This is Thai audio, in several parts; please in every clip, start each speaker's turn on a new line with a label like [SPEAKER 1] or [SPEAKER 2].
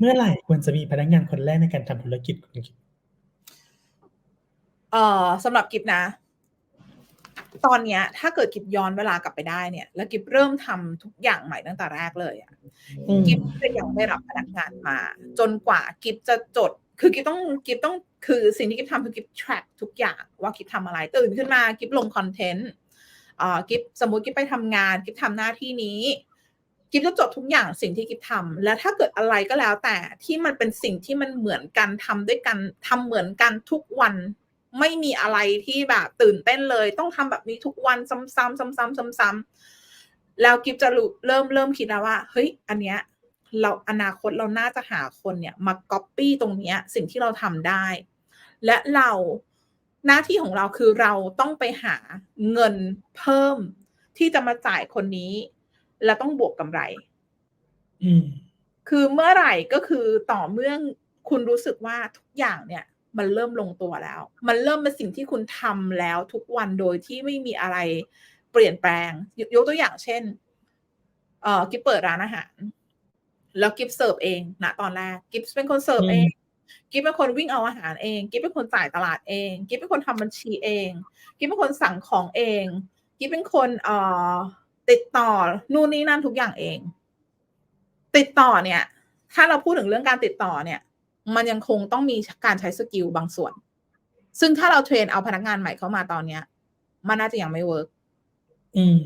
[SPEAKER 1] เมื่อไหร่ควรจะมีพนักงานคนแรกในการทำธุรกิจคุณกิฟต์?
[SPEAKER 2] เอ่อสำหรับกิฟต์นะ ตอนเนี้ย ถ้าเกิดกิฟต์ย้อนเวลากลับไปได้เนี่ย แล้วกิฟต์เริ่มทำทุกอย่างใหม่ตั้งแต่แรกเลยอะ
[SPEAKER 1] อืม
[SPEAKER 2] กิฟต์จะยังไม่รับพนักงานมา จนกว่ากิฟต์จะจด คือกิฟต์ต้องกิฟต์ต้องคือสิ่งที่กิฟต์ทำคือกิฟต์ track ทุกอย่างว่ากิฟต์ทำอะไรตื่นขึ้นมากิฟต์ลงคอนเทนต์อ่ากิฟต์สมมุติกิฟต์ไปทำงานกิฟต์ทำหน้าที่นี้ กิฟต์จะจดทุกอย่างสิ่งที่กิฟต์ทำแล้วถ้าเกิดอะไรก็แล้วแต่ที่มันเป็นสิ่งที่มันเหมือนกันทำด้วยกันทำเหมือนกันทุกวัน ไม่มีอะไรที่แบบตื่นเต้นเลย ต้องทำแบบนี้ทุกวันซ้ำๆซ้ำๆซ้ำๆแล้วกิฟต์จะเริ่มเริ่มคิดแล้วว่า เฮ้ย อันเนี้ยเราอนาคตเราน่าจะหาคนเนี่ยมาก๊อบปี้ตรงเนี้ยสิ่งที่เราทำได้ และเราหน้าที่ของเราคือเราต้องไปหาเงินเพิ่มที่จะมาจ่ายคนนี้ และต้องบวกกำไร
[SPEAKER 1] อืม
[SPEAKER 2] คือเมื่อไหร่ก็คือต่อเมื่อคุณรู้สึกว่าทุกอย่างเนี่ย มันเริ่มลงตัวแล้ว มันเริ่มเป็นสิ่งที่คุณทำแล้วทุกวันโดยที่ไม่มีอะไรเปลี่ยนแปลงยยกตัวอย่างเช่น เอ่อกิฟต์เปิดร้านอาหาร แล้วกิฟต์เสิร์ฟเองณตอนแรกกิฟต์เป็นคนเสิร์ฟ
[SPEAKER 1] อื
[SPEAKER 2] เอ
[SPEAKER 1] ม
[SPEAKER 2] งกิฟต์เป็นคนวิ่งเอาอาหารเองกิฟต์เป็นคนจ่ายตลาดเองกิฟต์เป็นคนทำบัญชีเองกิฟต์เป็นคนสั่งของเองกิฟต์เป็นคนเอ่อ ติดต่อนู่นนี่นั่นทุกอย่างเอง ติดต่อเนี่ย ถ้าเราพูดถึงเรื่องการติดต่อเนี่ย มันยังคงต้องมีชการใช้สกิลบางส่วน ซึ่งถ้าเราเทรนเอาพนักงานใหม่เข้ามาตอนเนี้ย มันน่าจะยังไม่เวิร์ก
[SPEAKER 1] อืม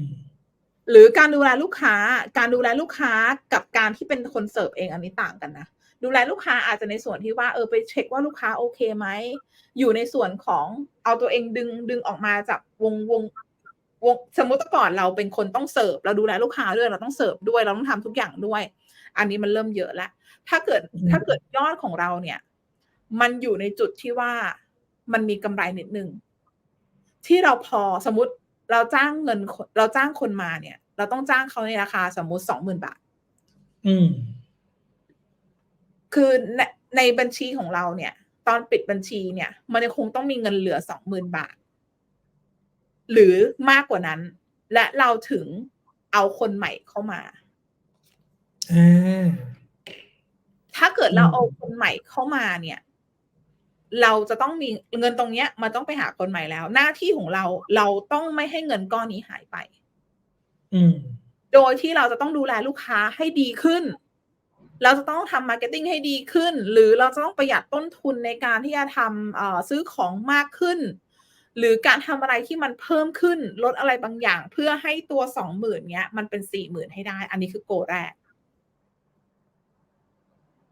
[SPEAKER 2] หรือการดูแลลูกค้า การดูแลลูกค้ากับการที่เป็นคนเสิร์ฟเองอันนี้ต่างกันนะ ดูแลลูกค้าอาจจะในส่วนที่ว่าเออไปเช็กว่าลูกค้าโอเคไหม อยู่ในส่วนของเอาตัวเองดึงดึงออกมาจากวงวง วงสมมุติแต่ก่อนเราเป็นคนต้องเสิร์ฟเราดูแลลูกค้าด้วยเราต้องเสิร์ฟด้วยเราต้องทำทุกอย่างด้วย อันนี้มันเริ่มเยอะแล้วถ้าเกิด
[SPEAKER 1] อื
[SPEAKER 2] ถ้ามเกิดยอดของเราเนี่ย มันอยู่ในจุดที่ว่ามันมีกำไรนิดหนึ่งที่เราพอสมมุติเราจ้างเงินคเราจ้างคนมาเนี่ย เราต้องจ้างเขาในราคาสมมุติ20,000บาท
[SPEAKER 1] อืม
[SPEAKER 2] คือในในบัญชีของเราเนี่ย ตอนปิดบัญชีเนี่ย มันยังคงต้องมีเงินเหลือ20,000บาท หรือมากกว่านั้น และเราถึงเอาคนใหม่เข้ามา
[SPEAKER 1] อา
[SPEAKER 2] ถ้าเกิด
[SPEAKER 1] อื
[SPEAKER 2] เราเอา
[SPEAKER 1] ม
[SPEAKER 2] คนใหม่เข้ามาเนี่ย เราจะต้องมีเงินตรงเนี้ยมันต้องไปหาคนใหม่แล้ว หน้าที่ของเราเราต้องไม่ให้เงินก้อนนี้หายไป
[SPEAKER 1] อืม
[SPEAKER 2] โดยที่เราจะต้องดูแลลูกค้าให้ดีขึ้น เราจะต้องทำ marketing ให้ดีขึ้น หรือเราจะต้องประหยัดต้นทุนในการที่จะทำเอ่อซื้อของมากขึ้น หรือการทำอะไรที่มันเพิ่มขึ้นลดอะไรบางอย่าง เพื่อให้ตัว20,000เงี้ย มันเป็น40,000ให้ได้ อันนี้คือ goal แรก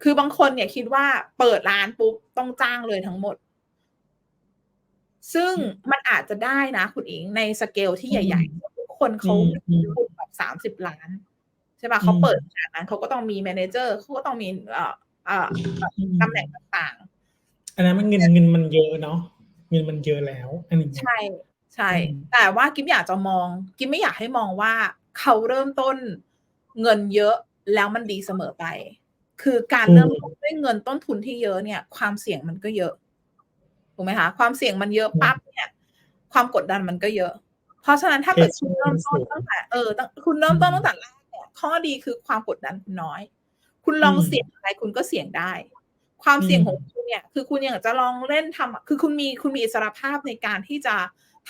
[SPEAKER 2] คือบางคนเนี่ยคิดว่าเปิดร้านปุ๊บต้องจ้างเลยทั้งหมด ซึ่ง
[SPEAKER 1] อืม
[SPEAKER 2] มันอาจจะได้นะคุณอิ๋งในสเกลที่
[SPEAKER 1] อื
[SPEAKER 2] ใหญ่
[SPEAKER 1] ม
[SPEAKER 2] ๆทุกคน
[SPEAKER 1] อื
[SPEAKER 2] เขา
[SPEAKER 1] ม
[SPEAKER 2] ไม่
[SPEAKER 1] อื
[SPEAKER 2] มี
[SPEAKER 1] ม
[SPEAKER 2] ทุนแบบ30ล้านใช่เปล่า
[SPEAKER 1] อื
[SPEAKER 2] เขาเปิด
[SPEAKER 1] ม
[SPEAKER 2] ขนาดนั้นเขาก็ต้องมี manager เขาก็ต้องมีเอ่อเอ่อแบบ
[SPEAKER 1] อื
[SPEAKER 2] ตำแหน่
[SPEAKER 1] ม
[SPEAKER 2] งต่าง
[SPEAKER 1] อันนั้นมันเงิน
[SPEAKER 2] ๆ
[SPEAKER 1] เงินมันเยอะเนาะ เงินมันเยอะแล้วอันอย่างเงี้
[SPEAKER 2] ใช
[SPEAKER 1] ย่
[SPEAKER 2] ใช่
[SPEAKER 1] อืม
[SPEAKER 2] แต่ว่ากิฟอยากจะมอง กิฟไม่อยากให้มองว่าเขาเริ่มต้นเงินเยอะแล้วมันดีเสมอไป คือการ
[SPEAKER 1] ถู
[SPEAKER 2] เริ่ม
[SPEAKER 1] ก
[SPEAKER 2] ต้นด้วยเงินต้นทุนที่เยอะเนี่ย ความเสี่ยงมันก็เยอะถูกไหมคะความเสี่ยงมันเยอะ
[SPEAKER 1] อื
[SPEAKER 2] ปั๊
[SPEAKER 1] ม
[SPEAKER 2] บเนี่ย ความกดดันมันก็เยอะ เพราะฉะนั้นถ้าเกิดคุณ
[SPEAKER 1] pressure
[SPEAKER 2] เริ่
[SPEAKER 1] มั
[SPEAKER 2] ม
[SPEAKER 1] น
[SPEAKER 2] ต้
[SPEAKER 1] สู
[SPEAKER 2] น
[SPEAKER 1] ง
[SPEAKER 2] ตั้งแต่เออตั้งคุณ
[SPEAKER 1] อื
[SPEAKER 2] เริ่มต้นตั้ง
[SPEAKER 1] ม
[SPEAKER 2] แต่แรกเนี่ยข้อดีคือความกดดันคุณน้อย คุณล
[SPEAKER 1] อื
[SPEAKER 2] อง
[SPEAKER 1] ม
[SPEAKER 2] เสี่ยงอะไรคุณก็เสี่ยงได้ ความ
[SPEAKER 1] อื
[SPEAKER 2] เสี่ยง
[SPEAKER 1] ม
[SPEAKER 2] ของคุณเนี่ย คือคุณอยากจะลองเล่นทำคือคุณมีคุณมีอิสรภาพในการที่จะ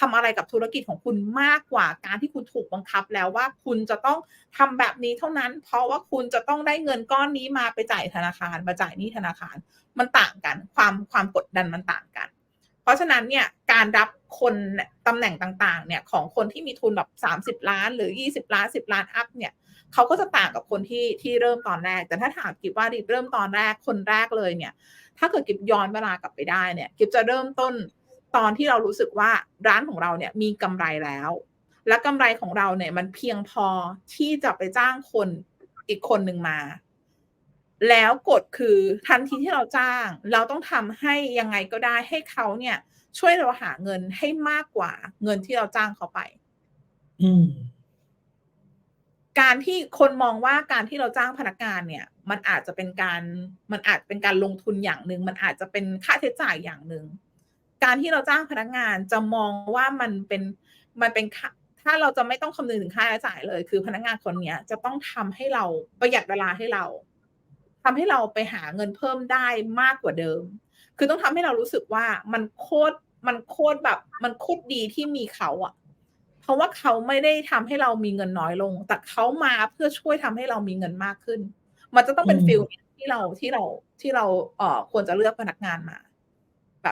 [SPEAKER 2] ทำอะไรกับธุรกิจของคุณมากกว่าการที่คุณถูกบังคับแล้วว่าคุณจะต้องทำแบบนี้เท่านั้น เพราะว่าคุณจะต้องได้เงินก้อนนี้มาไปจ่ายธนาคารมาจ่ายหนี้ธนาคาร มันต่างกัน ความความกดดันมันต่างกัน เพราะฉะนั้นเนี่ยการรับคนตำแหน่งต่างๆ เนี่ยของคนที่มีทุนแบบ 30 ล้าน หรือ 20 ล้าน 10 ล้านอัปเนี่ยเขาก็จะต่างกับคนที่ที่เริ่มตอนแรก แต่ถ้าถามกิฟว่ากิเริ่มตอนแรกคนแรกเลยเนี่ย ถ้าเกิดกิฟย้อนเวลากลับไปได้เนี่ย กิฟจะเริ่มต้นตอนที่เรารู้สึกว่าร้านของเราเนี่ยมีกำไรแล้ว และกำไรของเราเนี่ยมันเพียงพอที่จะไปจ้างคนอีกคนหนึ่งมา แล้วกฎคือทันทีที่เราจ้าง เราต้องทำให้ยังไงก็ได้ให้เขาเนี่ย ช่วยเราหาเงินให้มากกว่าเงินที่เราจ้างเขาไป
[SPEAKER 1] อืม
[SPEAKER 2] การที่คนมองว่าการที่เราจ้างพนักงานเนี่ย มันอาจจะเป็นการมันอาจเป็นการลงทุนอย่างหนึ่งมันอาจจะเป็นค่าใช้จ่ายอย่างหนึ่งการที่เราจ้างพนักงานจะมองว่ามันเป็นมันเป็นค่าถ้าเราจะไม่ต้องคำนึงถึงค่าใช้จ่ายเลย คือพนักงานคนเนี้ยจะต้องทำให้เราประหยัดเวลาให้เรา ทำให้เราไปหาเงินเพิ่มได้มากกว่าเดิม คือต้องทำให้เรารู้สึกว่ามันโคตรมันโคตรแบบ มันโคตรดีที่มีเขาอะเพราะว่าเขาไม่ได้ทำให้เรามีเงินน้อยลง แต่เขามาเพื่อช่วยทำให้เรามีเงินมากขึ้น มันจะต้อง
[SPEAKER 1] อื
[SPEAKER 2] เป็นฟีล
[SPEAKER 1] ม
[SPEAKER 2] เนี้ยที่เราที่เราที่เราเอ่อควรจะเลือกพนักงานมา